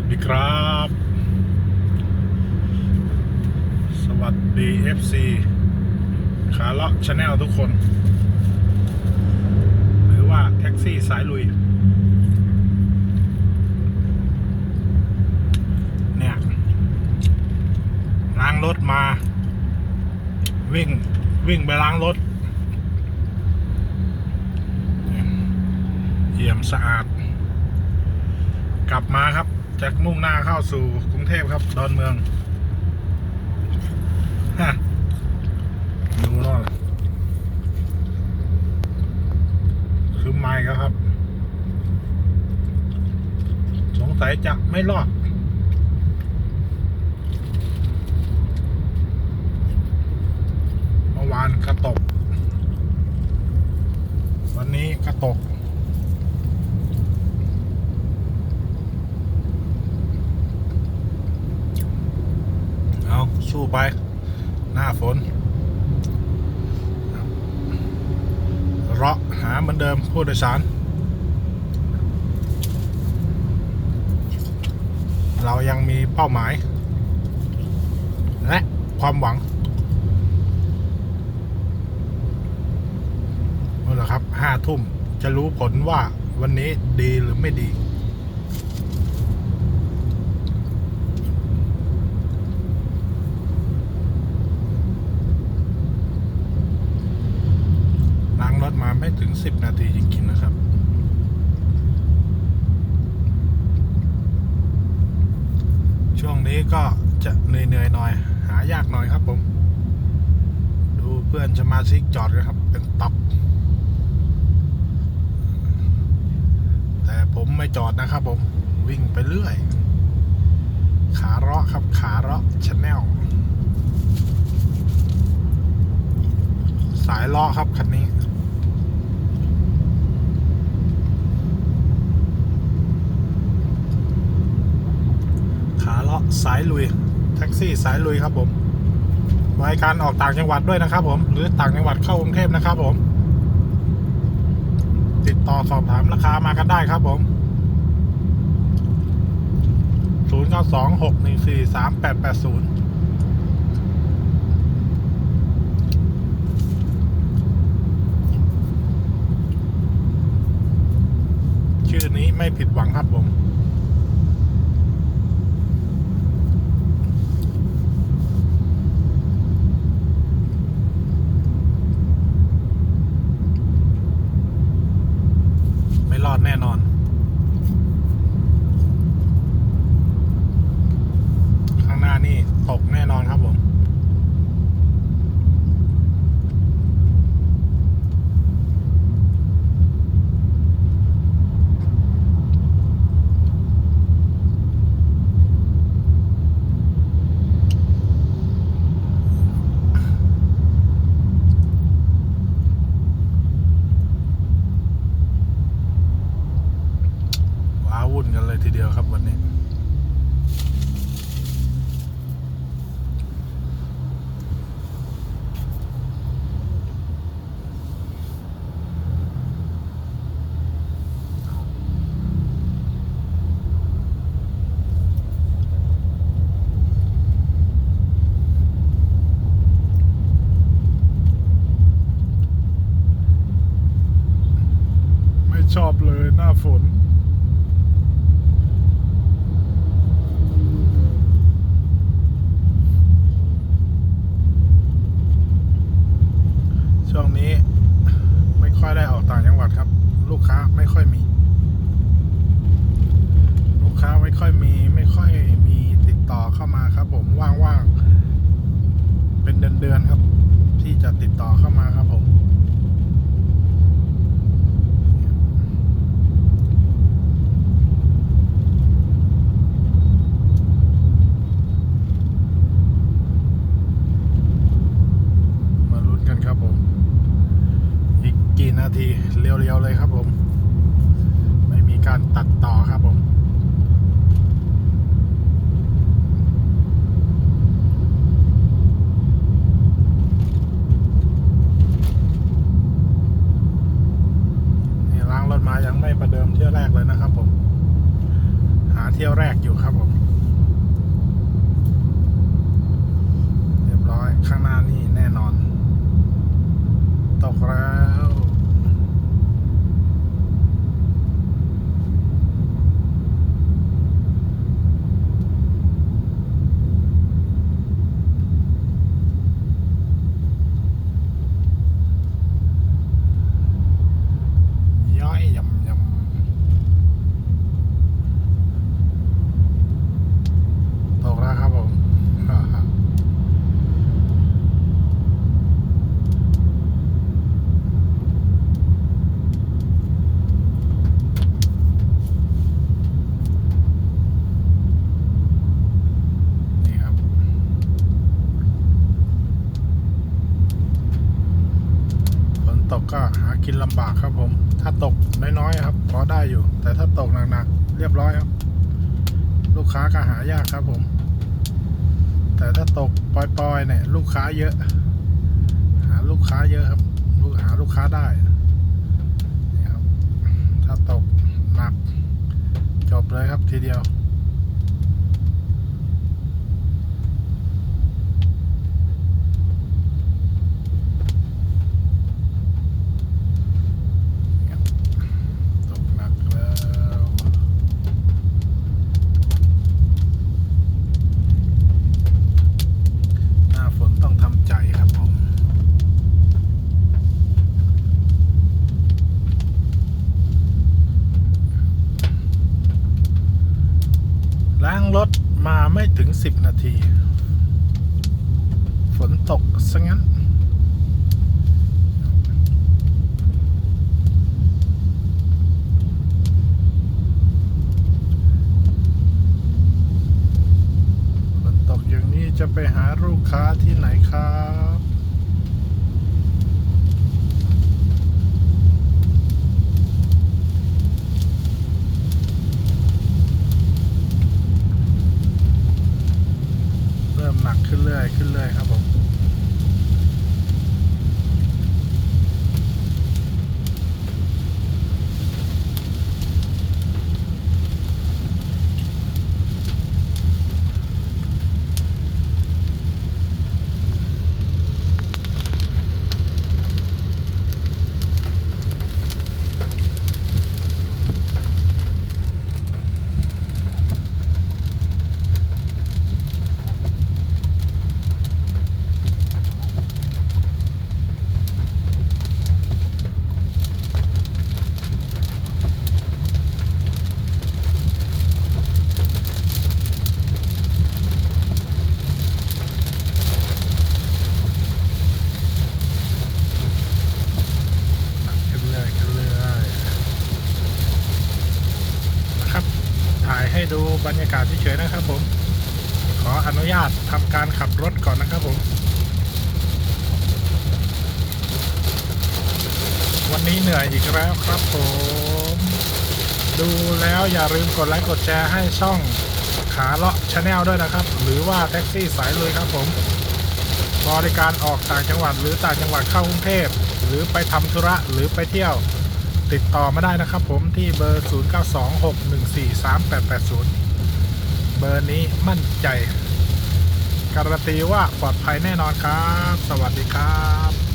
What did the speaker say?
วัสดีครับ สวัสดี FC ขาเลาะชาแนลทุกคน หรือว่าแท็กซี่สายลุย เนี่ยล้างรถมา วิ่ง วิ่งไปล้างรถเยี่ยมสะอาด กลับมาครับ จากมุ่งหน้าเข้าสู่กรุงเทพครับ ดอนเมืองฮะดูรอดคือไม่ครับ สงสัยจะไม่รอด เมื่อวานกระตก วันนี้กระตก เอาสู้ไป หน้าฝนเราะหาเหมือนเดิมผู้โดยสาร เรายังมีเป้าหมาย และความหวังนั่นแหละครับห้าทุ่มจะรู้ผลว่าวันนี้ดีหรือไม่ดี ล้าไม่ถึงสิบนาทีจริงๆนะครับ ช่วงนี้ก็จะเหนื่อยๆหน่อย หายากหน่อยครับผม ดูเพื่อนจะมาซิกจอดกันครับ เป็นตับ แต่ผมไม่จอดนะครับผม วิ่งไปเรื่อย ขาเราะครับขาเราะชาแนลสายล้อครับ คันนี้ ขาเลาะ สายลุยแท็กซี่สายลุยครับผมบริการออกต่างจังหวัดด้วยนะครับ ผม หรือต่างจังหวัดเข้ากรุงเทพนะครับ ผม ติดต่อสอบถามราคามากันได้ครับ ผม0 9 2 6 1 4 3 8 8 0 ชื่อนี้ไม่ผิดหวังครับผมรอดแน่นอน ข้างห นี่ตกแน่นอนครับผม ว้าวุ่นกันเลยทีเดียวครับวันนี้ ไม่ ชอบเลยหน้าฝน ช่วงนี้ไม่ค่อยได้ออกต่างจังหวัดครับ ลูกค้าไม่ค่อยมี ลูกค้าไม่ค่อยมี ไม่ค่อยมีติดต่อเข้ามาครับ ผมว่างๆเป็นเดือนๆครับ ที่จะติดต่อเข้ามาครับผม มาลุ้นกันครับผม อีกกี่นาทีเร็วๆเลยครับผม ไม่มีการตัดต่อครับผม ที่ยวแรกอยู่ครับผม เรียบร้อยข้างหน้านี่แน่นอน ตกแล้ว ย้อยยำยำตกแล้วครับผม นี่ครับ ฝนตกากินลำบากครับผม ถ้าตกน้อยๆครับพอได้อยู่ แต่ถ้าตกหนักๆเรียบร้อยครับ ลูกค้าก็หายากครับผม แต่ถ้าตกปล่อยๆเนี่ย ลูกค้าเยอะ หาลูกค้าเยอะครับลูกหาลูกค้าได้นี่ครับ ถ้าตกหนักจบเลยครับทีเดียว ตกหนักแล้ว หน้าฝนต้องทำใจครับผม ล้างรถมาไม่ถึ ง 10 นาที ฝนตกซะงั้น ฝนตกอย่างนี้จะไปหาลูกค้าที่ไหนครับ เริ่มหนักขึ้นเรื่อยขึ้นเรื่อยครับผม หนักขึ้นเรื่อยขึ้นเรื่อยนะครับ ถ่ายให้ดูบรรยากาศเฉยๆนะครับผม ขออนุ ญาตทำการขับรถก่อนนะครับผม วันนี้เหนื่อยอีกแล้วครับผม ดูแล้วอย่าลืมกดไลค์กดแชร์ให้ช่องขาเลาะชาแนลด้วยนะครับ หรือว่าแท็กซี่สายเลยครับผมบริการออกต่างจังหวัดหรือต่างจังหวัดเข้ากรุงเทพหรือไปทำธุระหรือไปเที่ยวติดต่อมาได้นะครับผมที่เบอร์ 0926143880 เบอร์นี้มั่นใจ การันตีว่าปลอดภัยแน่นอนครับ สวัสดีครับ